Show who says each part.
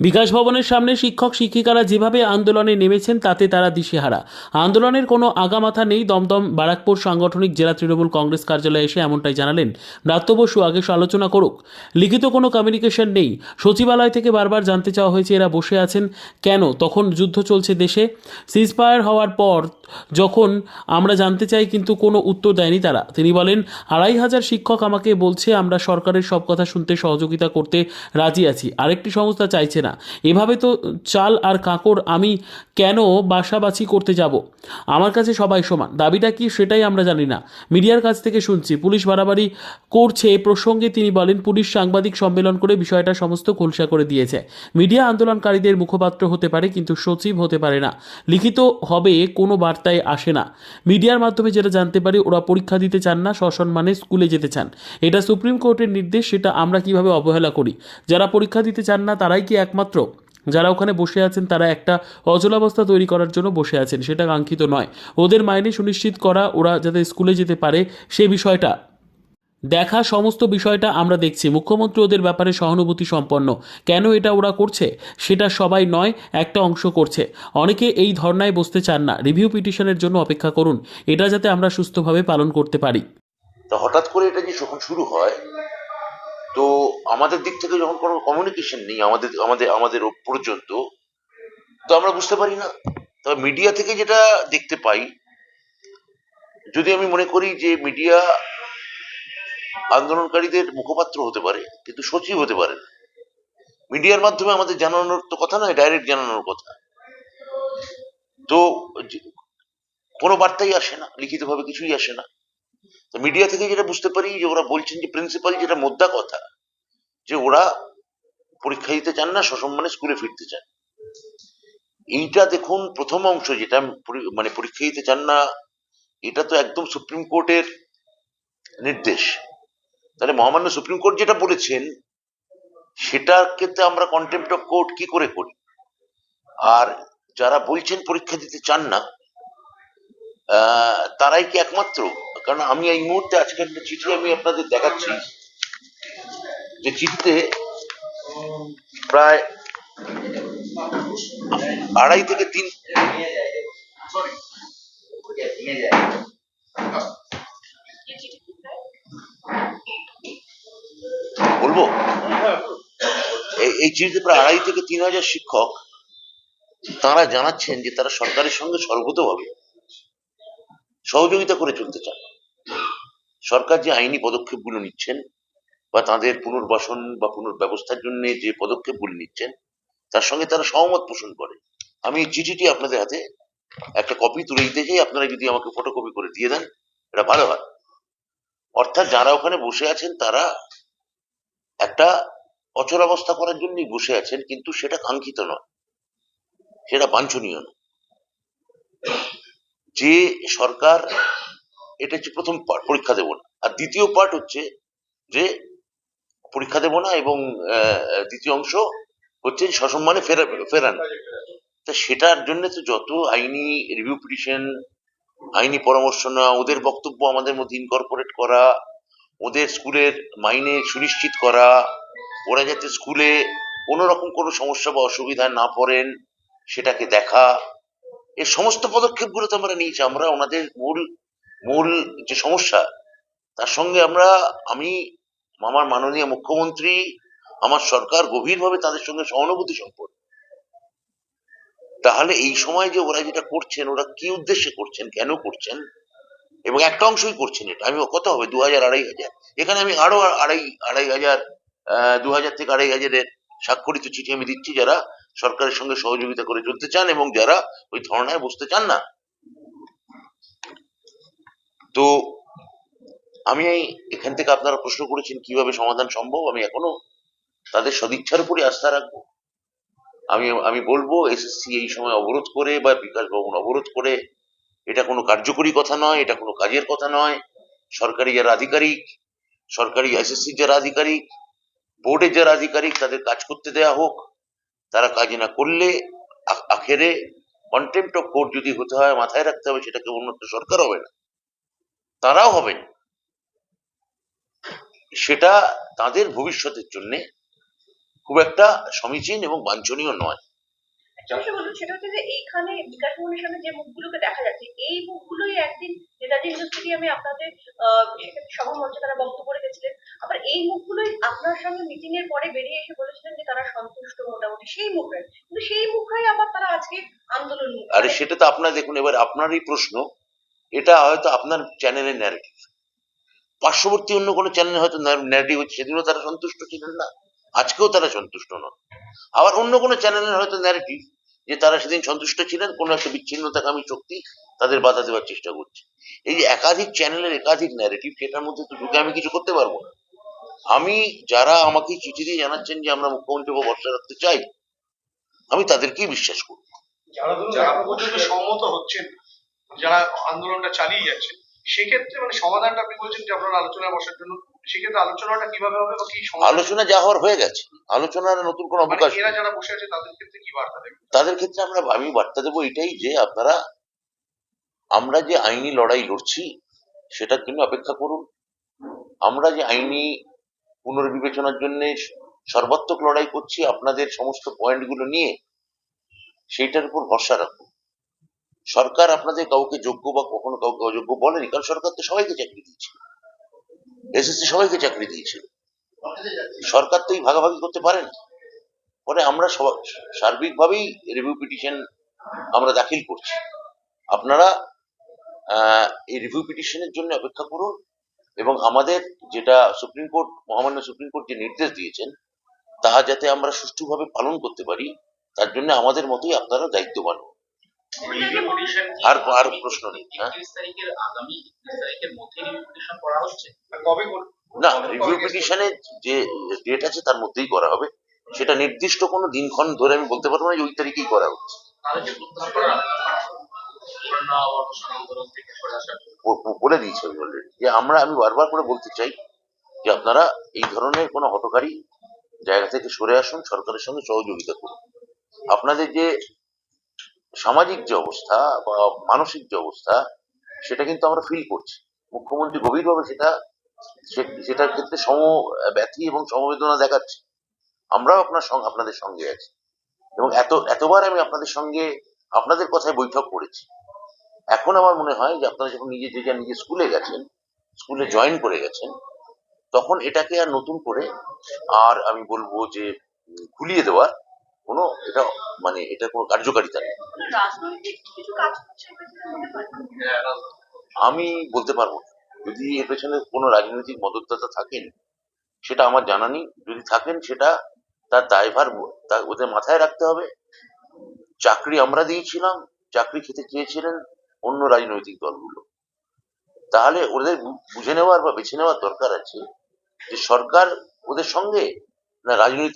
Speaker 1: বিকাশ ভবনের সামনে শিক্ষক শিক্ষিকারা যেভাবে আন্দোলনে নেমেছেন, তাতে তারা দিশেহারা। আন্দোলনের কোনো আগামাথা নেই। দমদম বারাকপুর সাংগঠনিক জেলা তৃণমূল কংগ্রেস কার্যালয়ে এসে এমনটাই জানালেন ব্রাত্য বসু। আগে আলোচনা করুক। লিখিত কোনো কমিউনিকেশন নেই। সচিবালয় থেকে বারবার জানতে চাওয়া হয়েছে এরা বসে আছেন কেন? তখন যুদ্ধ চলছে দেশে। সিজফায়ার হওয়ার পর যখন আমরা জানতে চাই, কিন্তু কোনো উত্তর দেয়নি তারা। তিনি বলেন, আড়াই হাজার শিক্ষক আমাকে বলছে, আমরা সরকারের সব কথা শুনতে সহযোগিতা করতে রাজি আছি। আরেকটি সংস্থা চাইছে না। এভাবে তো চাল আর কাঁকড় আমি কেন বাসাবাছি করতে যাব? আমার কাছে সবাই সমান। দাবিটা কি সেটাই আমরা জানি না। মিডিয়ার কাছ থেকে শুনছি, পুলিশ বাড়াবাড়ি করছে এ প্রসঙ্গে তিনি বলেন, পুলিশ সাংবাদিক সম্মেলন করে বিষয়টা সমস্ত খোলসা করে দিয়েছে। মিডিয়া আন্দোলনকারীদের মুখপাত্র হতে পারে, কিন্তু সচিব হতে পারে না। লিখিত হবে, কোনো বার্তায় আসে না। মিডিয়ার মাধ্যমে যেটা জানতে পারি, ওরা পরীক্ষা দিতে চান না, সসম্মানে স্কুলে যেতে চান। এটা সুপ্রিম কোর্টের নির্দেশ, সেটা আমরা কীভাবে অবহেলা করি? যারা পরীক্ষা দিতে চান না, তারাই কি একমাত্র। যারা ওখানে বসে আছেন, তারা একটা অচলাবস্থা তৈরি করার জন্য বসে আছেন, সেটা কাঙ্ক্ষিত নয়। ওদের মাইনে সুনিশ্চিত করা, ওরা যাতে স্কুলে যেতে পারে, সে বিষয়টা। দেখা সমস্ত বিষয়টা আমরা দেখছি। মুখ্যমন্ত্রী ওদের ব্যাপারে সহানুভূতি সম্পন্ন। কেন এটা ওরা করছে? সেটা সবাই নয়, একটা অংশ করছে। অনেকে এই ধর্নায় বসতে চান না। রিভিউ পিটিশনের জন্য অপেক্ষা করুন। এটা যাতে আমরা সুস্থভাবে পালন করতে পারি।
Speaker 2: হঠাৎ করে এটা যে শুরু হয় তো আমাদের দিক থেকে যখন কোনো কমিউনিকেশন নেই, আমাদের আমাদের আমাদের পর্যন্ত, তো আমরা বুঝতে পারি না। তবে মিডিয়া থেকে যেটা দেখতে পাই, যদি আমি মনে করি যে মিডিয়া আন্দোলনকারীদের মুখপাত্র হতে পারে, কিন্তু সচিব হতে পারে না। মিডিয়ার মাধ্যমে আমাদের জানানোর তো কথা নয় ডাইরেক্ট জানানোর কথা। তো কোনো বার্তাই আসে না, লিখিতভাবে কিছুই আসে না। তো মিডিয়া থেকে যেটা বুঝতে পারি যে ওরা বলছেন যে প্রিন্সিপাল যেটা মোদ্দা কথা, যে ওরা পরীক্ষা দিতে চান না, সসম্মানে স্কুলে ফিরতে চান। এইটা দেখুন প্রথম অংশ যেটা মানে পরীক্ষা দিতে চান না, এটা তো একদম সুপ্রিম কোর্টের নির্দেশ। তাহলে মহামান্য সুপ্রিম কোর্ট যেটা বলেছেন সেটাকে তো আমরা কন্টেম্পট অফ কোর্ট কি করে করি? আর যারা বলছেন পরীক্ষা দিতে চান না তারাই কি একমাত্র? কারণ আমি এই মুহূর্তে আজকে একটা চিঠি আমি আপনাদের দেখাচ্ছি। যে চিঠিতে প্রায় আড়াই থেকে তিন বলব? এই- এই চিঠিতে প্রায় আড়াই থেকে তিন হাজার শিক্ষক তারা জানাচ্ছেন যে তারা সরকারের সঙ্গে সর্বতভাবে সহযোগিতা করে চলতে চান সরকার যে আইনি পদক্ষেপগুলো নিচ্ছেন বা তাদের পুনর্বাসন বা পুনর্ব্যবস্থার জন্য যে পদক্ষেপগুলো নিচ্ছেন, তার সঙ্গে তারা সহমত পোষণ করে। আমি চিঠিটি আপনাদের হাতে একটা কপি তুলে দিতে চাই। আপনারা যদি আমাকে ফটোকপি করে দিয়ে দেন, এটা ভালো হয়। অর্থাৎ যারা ওখানে বসে আছেন, তারা একটা অচলাবস্থা করার জন্যই বসে আছেন, কিন্তু সেটা কাঙ্ক্ষিত নয়। সেটা বাঞ্ছনীয় নয়। যে সরকার এটা হচ্ছে প্রথম পার্ট পরীক্ষা দেব না। আর দ্বিতীয় পার্ট হচ্ছে যে পরীক্ষা দেব না এবং দ্বিতীয় অংশ হচ্ছে সসম্মানে ফেরা, ফেরান। তা সেটার জন্য তো যত আইনি রিভিউ পিটিশন আইনি পরামর্শ নেওয়া, ওদের বক্তব্য আমাদের মধ্যে ইনকর্পোরেট করা, ওদের স্কুলের মাইনে সুনিশ্চিত করা, ওরা যাতে স্কুলে কোনো রকম কোনো সমস্যা বা অসুবিধায় না পড়েন, সেটাকে দেখা। এই সমস্ত পদক্ষেপগুলো তো আমরা নিয়েছি। আমরা ওনাদের মূল মূল যে সমস্যা, তার সঙ্গে আমরা, আমি, আমার মাননীয় মুখ্যমন্ত্রী, আমার সরকার গভীরভাবে তাদের সঙ্গে সহানুভূতি সম্পন্ন। তাহলে এই সময় যে ওরা যেটা করছেন, ওরা কি উদ্দেশ্যে করছেন, কেন করছেন, এবং একটা অংশই করছেন এটা। আমি কত হবে? দু হাজার আড়াই হাজার। এখানে আমি আরও আড়াই আড়াই হাজার দু হাজার থেকে আড়াই হাজারের স্বাক্ষরিত চিঠি আমি দিচ্ছি যারা সরকারের সঙ্গে সহযোগিতা করে চলতে চান এবং যারা ওই ধর্নায় বসতে চান না তো আমি এখান থেকে আপনারা প্রশ্ন করেছেন, কীভাবে সমাধান সম্ভব? আমি এখনও তাদের সদিচ্ছার উপরে আস্থা রাখব। আমি আমি বলব এসএসসি এই সময় অবরোধ করে বা বিকাশ ভবন অবরোধ করে, এটা কোনো কার্যকরী কথা নয়, এটা কোনো কাজের কথা নয়। সরকারি যারা আধিকারিক, সরকারি এসএসসি যারা আধিকারিক বোর্ডের যারা আধিকারিক, তাদের কাজ করতে দেয়া হোক, তারা কাজ না করলে আখেরে কন্টেম্পট অফ কোর্ট যদি হতে হয়, মাথায় রাখতে হবে, সেটাকে কেবলমাত্র সরকার হবে না। তারাও হবেন সেটা তাদের ভবিষ্যতের জন্যে খুব একটা সমীচীন এবং বাঞ্ছনীয় নয়।
Speaker 3: সেটা হচ্ছে যে এইখানে বিকাশ সামনে যে মুখগুলোকে দেখা যাচ্ছে এই মুখগুলোই একদিন নেতাজি ইন্ডোর স্টেডিয়ামে আপনাদের আহ, সেখানে সভা মঞ্চে তারা বক্তব্য রেখেছিলেন। আবার এই মুখগুলোই আপনার সঙ্গে মিটিং এর পরে বেরিয়ে এসে বলেছিলেন যে তারা সন্তুষ্ট মোটামুটি সেই কিন্তু সেই মুখরাই আবার তারা আজকে আন্দোলন
Speaker 2: আরে সেটা তো আপনার দেখুন এবার আপনারই প্রশ্ন। এটা হয়তো আপনার চ্যানেলের ন্যারেটিভ পার্শ্ববর্তী অন্য কোনো চ্যানেলে হয়তো ন্যারেটিভ হচ্ছে সেদিনও তারা সন্তুষ্ট ছিলেন না আজকেও তারা সন্তুষ্ট নন। আবার অন্য কোনো চ্যানেলের হয়তো ন্যারেটিভ যে তারা সেদিন সন্তুষ্ট ছিলেন কোনো একটা বিচ্ছিন্নতাকামী শক্তি তাদের বাধা দেওয়ার চেষ্টা করছে। এই যে একাধিক চ্যানেলের একাধিক ন্যারেটিভ সেটার মধ্যে তো ঢুকে আমি কিছু করতে পারব না। আমি যারা আমাকে চিঠি দিয়ে জানাচ্ছেন যে আমরা মুখ্যমন্ত্রী ভরসা রাখতে চাই আমি তাদেরকেই বিশ্বাস করি
Speaker 4: যারা সম্মত হচ্ছেন যারা আন্দোলনটা চালিয়ে যাচ্ছেন সেক্ষেত্রে মানে সমাধানটা আপনি বলছেন যে আপনারা আলোচনায় বসার জন্য সেক্ষেত্রে আলোচনাটা কীভাবে হবে বা কি
Speaker 2: আলোচনা যা হওয়ার হয়ে গেছে। আলোচনার নতুন কোনো
Speaker 4: মানে
Speaker 2: অবকাশ
Speaker 4: এরা যারা বসে আছে তাদের ক্ষেত্রে কি বার্তা দেবেন?
Speaker 2: তাদের ক্ষেত্রে আমরা আমি বার্তা দেবো এটাই যে আপনারা আমরা যে আইনি লড়াই লড়ছি সেটার জন্য অপেক্ষা করুন। আমরা যে আইনি পুনর্বিবেচনার জন্য সর্বাত্মক লড়াই করছি আপনাদের সমস্ত পয়েন্টগুলো নিয়ে সেইটার উপর ভরসা রাখুন। সরকার আপনাদের কাউকে যোগ্য বা কখনো কাউকে অযোগ্য বলেনি, কারণ সরকার তো সবাইকে চাকরি দিয়েছে। এসএসসি সবাইকে চাকরি দিয়েছে। সরকার তো এই ভাগাভাগি করতে পারেন। পরে আমরা সার্বিকভাবেই রিভিউ পিটিশন আমরা দাখিল করছি। আপনারা এই রিভিউ পিটিশনের জন্য অপেক্ষা করুন এবং আমাদের যেটা সুপ্রিম কোর্ট, মহামান্য সুপ্রিম কোর্ট যে নির্দেশ দিয়েছেন তা যাতে আমরা সুষ্ঠুভাবে পালন করতে পারি, তার জন্য আমাদের মতোই আপনারা দায়িত্ববান হন। আর আর প্রশ্ন নেই হ্যাঁ?
Speaker 5: একত্রিশ তারিখের আগামী একত্রিশ তারিখের মধ্যে রিভিউশন করা হচ্ছে।
Speaker 4: আর কবে করবেন?
Speaker 2: না রিভিউ
Speaker 4: কবে
Speaker 2: পিটিশনের যে ডেট আছে তার মধ্যেই করা হবে। সেটা নির্দিষ্ট কোনো দিনক্ষণ ধরে আমি বলতে পারব না যে ওই তারিখেই করা হচ্ছে। বলে দিয়েছি আমি অলরেডি যে আমরা আমি বারবার করে বলতে চাই যে আপনারা এই ধরনের কোনো হটকারী জায়গা থেকে সরে আসুন সরকারের সঙ্গে সহযোগিতা করুন। আপনাদের যে সামাজিক যে অবস্থা বা মানসিক যে অবস্থা, সেটা কিন্তু আমরা ফিল করছি। মুখ্যমন্ত্রী গভীরভাবে সেটা সেটার ক্ষেত্রে সম ব্যথি এবং সমবেদনা দেখাচ্ছে। আমরাও আপনার সঙ্গে আপনাদের সঙ্গে আছি। এবং এত, এতবার আমি আপনাদের সঙ্গে আপনাদের কথায় বৈঠক করেছি। এখন আমার মনে হয় যে আপনারা যখন নিজে যে যার নিজে স্কুলে গেছেন, স্কুলে জয়েন করে গেছেন, তখন এটাকে আর নতুন করে, আর আমি বলব যে ঘুলিয়ে দেওয়ার কোনো এটা মানে এটা কোনো কার্যকারিতা নেই।
Speaker 3: মনে।
Speaker 2: আমি বলতে পারব যদি এর পেছনে কোনো রাজনৈতিক মদতদাতা থাকেন সেটা আমার জানা নেই। যদি থাকেন সেটা তার দায়ভার ওদের মাথায় রাখতে হবে। চাকরি আমরা দিয়েছিলাম চাকরি খেতে চেয়েছিলেন অন্য রাজনৈতিক দলগুলো। তাহলে ওদের বুঝে নেওয়ার বা বেছে নেওয়ার দরকার আছে যে সরকার ওদের সঙ্গে না রাজনৈতিক